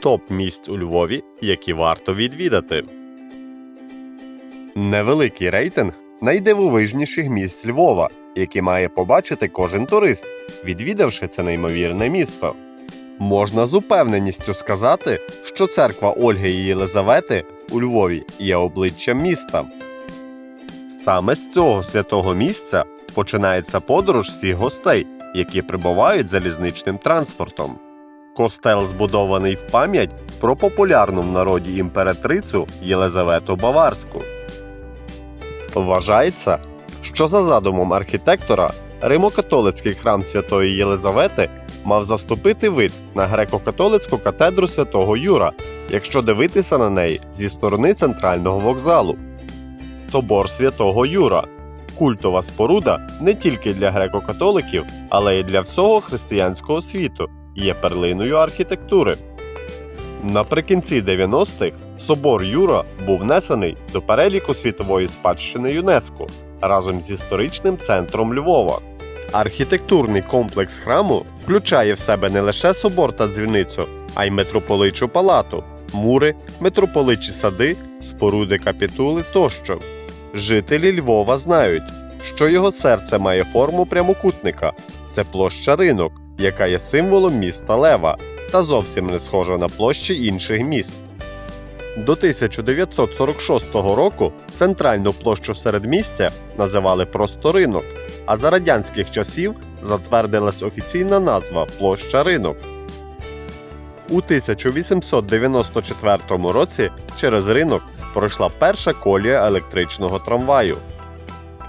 Топ місць у Львові, які варто відвідати. Невеликий рейтинг найдивовижніших місць Львова, які має побачити кожен турист, відвідавши це неймовірне місто. Можна з упевненістю сказати, що церква Ольги і Єлизавети у Львові є обличчям міста. Саме з цього святого місця починається подорож всіх гостей, які прибувають залізничним транспортом. Костел збудований в пам'ять про популярну в народі імператрицю Єлизавету Баварську. Вважається, що за задумом архітектора Римо-католицький храм Святої Єлизавети мав заступити вид на греко-католицьку катедру святого Юра, якщо дивитися на неї зі сторони центрального вокзалу. Собор святого Юра культова споруда не тільки для греко-католиків, але й для всього християнського світу, є перлиною архітектури. Наприкінці 90-х собор Юра був внесений до переліку світової спадщини ЮНЕСКО разом з історичним центром Львова. Архітектурний комплекс храму включає в себе не лише собор та дзвіницю, а й митрополичу палату, мури, митрополичі сади, споруди капітули тощо. Жителі Львова знають, що його серце має форму прямокутника. Це площа ринок, яка є символом міста Лева та зовсім не схожа на площі інших міст. До 1946 року центральну площу середмістя називали просто ринок, а за радянських часів затвердилась офіційна назва площа ринок. У 1894 році через ринок пройшла перша колія електричного трамваю.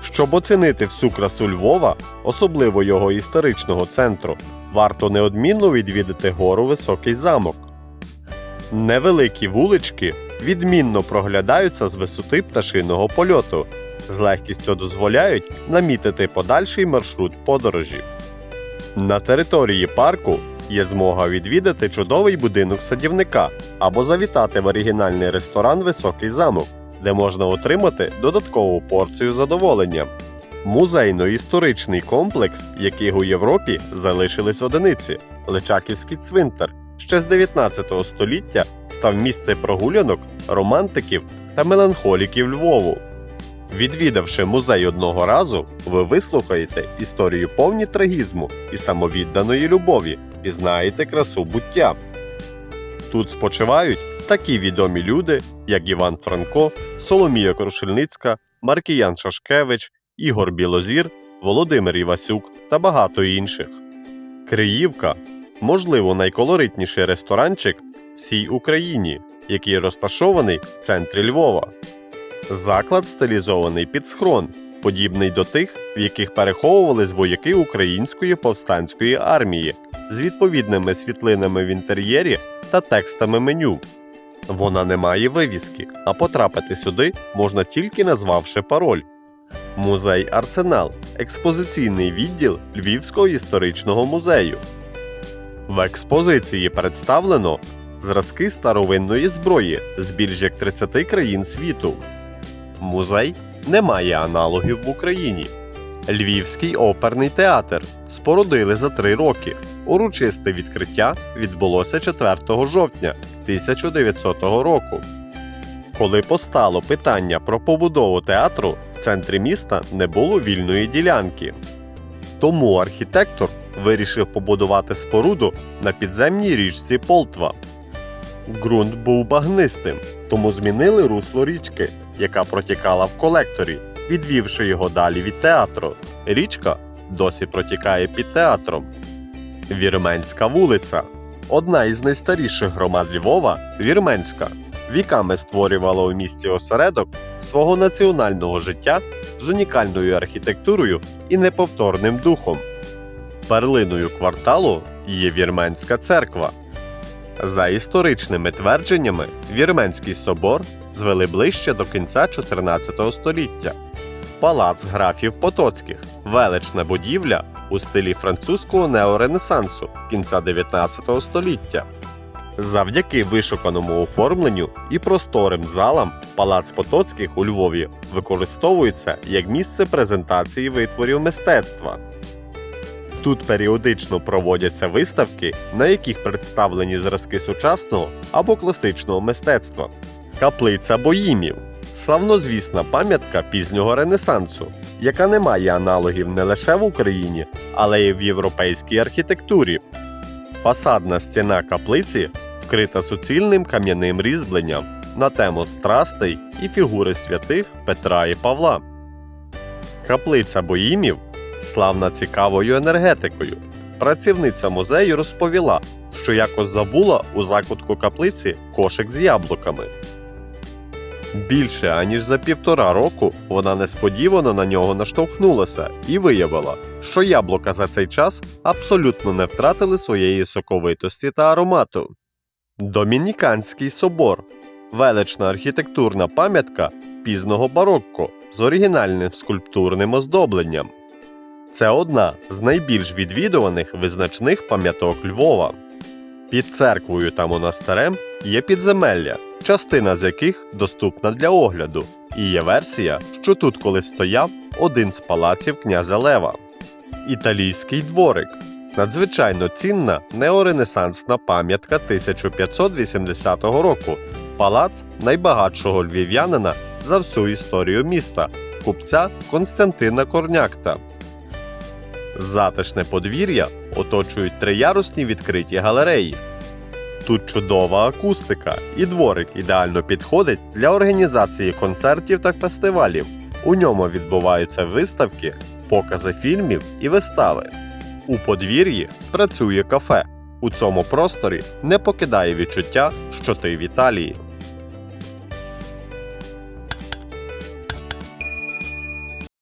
Щоб оцінити всю красу Львова, особливо його історичного центру, варто неодмінно відвідати гору Високий замок. Невеликі вулички відмінно проглядаються з висоти пташиного польоту, з легкістю дозволяють намітити подальший маршрут подорожі. На території парку є змога відвідати чудовий будинок садівника або завітати в оригінальний ресторан Високий замок, де можна отримати додаткову порцію задоволення. Музейно-історичний комплекс, яких у Європі залишились одиниці, Личаківський цвинтар, ще з 19 століття став місце прогулянок, романтиків та меланхоліків Львову. Відвідавши музей одного разу, ви вислухаєте історію повні трагізму і самовідданої любові, пізнаєте красу буття. Тут спочивають такі відомі люди, як Іван Франко, Соломія Крушельницька, Маркіян Шашкевич, Ігор Білозір, Володимир Івасюк та багато інших. Криївка можливо найколоритніший ресторанчик всій Україні, який розташований в центрі Львова. Заклад стилізований під схрон, подібний до тих, в яких переховувались вояки української повстанської армії з відповідними світлинами в інтер'єрі та текстами меню. Вона не має вивіски, а потрапити сюди можна тільки назвавши пароль. Музей Арсенал експозиційний відділ Львівського історичного музею. В експозиції представлено зразки старовинної зброї з більш як 30 країн світу. Музей не має аналогів в Україні. Львівський оперний театр спорудили за три роки. Урочисте відкриття відбулося 4 жовтня 1900 року. Коли постало питання про побудову театру, в центрі міста не було вільної ділянки. Тому архітектор вирішив побудувати споруду на підземній річці Полтва. Ґрунт був багнистим, тому змінили русло річки, яка протікала в колекторі, відвівши його далі від театру. Річка досі протікає під театром. Вірменська вулиця одна із найстаріших громад Львова Вірменська. Віками створювала у місті осередок свого національного життя з унікальною архітектурою і неповторним духом. Перлиною кварталу є Вірменська церква. За історичними твердженнями, Вірменський собор звели ближче до кінця 14 століття. Палац графів Потоцьких велична будівля у стилі французького неоренесансу кінця 19 століття. Завдяки вишуканому оформленню і просторим залам палац Потоцьких у Львові використовується як місце презентації витворів мистецтва. Тут періодично проводяться виставки, на яких представлені зразки сучасного або класичного мистецтва. Каплиця Боїмів славнозвісна пам'ятка пізнього Ренесансу, яка не має аналогів не лише в Україні, але й в європейській архітектурі. Фасадна стіна каплиці вкрита суцільним кам'яним різьбленням на тему страстей і фігури святих Петра і Павла. Каплиця Боїмів славна цікавою енергетикою. Працівниця музею розповіла, що якось забула у закутку каплиці кошик з яблуками. Більше аніж за півтора року вона несподівано на нього наштовхнулася і виявила, що яблука за цей час абсолютно не втратили своєї соковитості та аромату. Домініканський собор велична архітектурна пам'ятка пізного барокко з оригінальним скульптурним оздобленням. Це одна з найбільш відвідуваних визначних пам'яток Львова. Під церквою та монастирем є підземелля, частина з яких доступна для огляду, і є версія, що тут колись стояв один з палаців князя Лева. Італійський дворик надзвичайно цінна неоренесансна пам'ятка 1580 року, палац найбагатшого львів'янина за всю історію міста, купця Константина Корнякта. Затишне подвір'я оточують триярусні відкриті галереї. Тут чудова акустика, і дворик ідеально підходить для організації концертів та фестивалів. У ньому відбуваються виставки, покази фільмів і вистави. У подвір'ї працює кафе. У цьому просторі не покидає відчуття, що ти в Італії.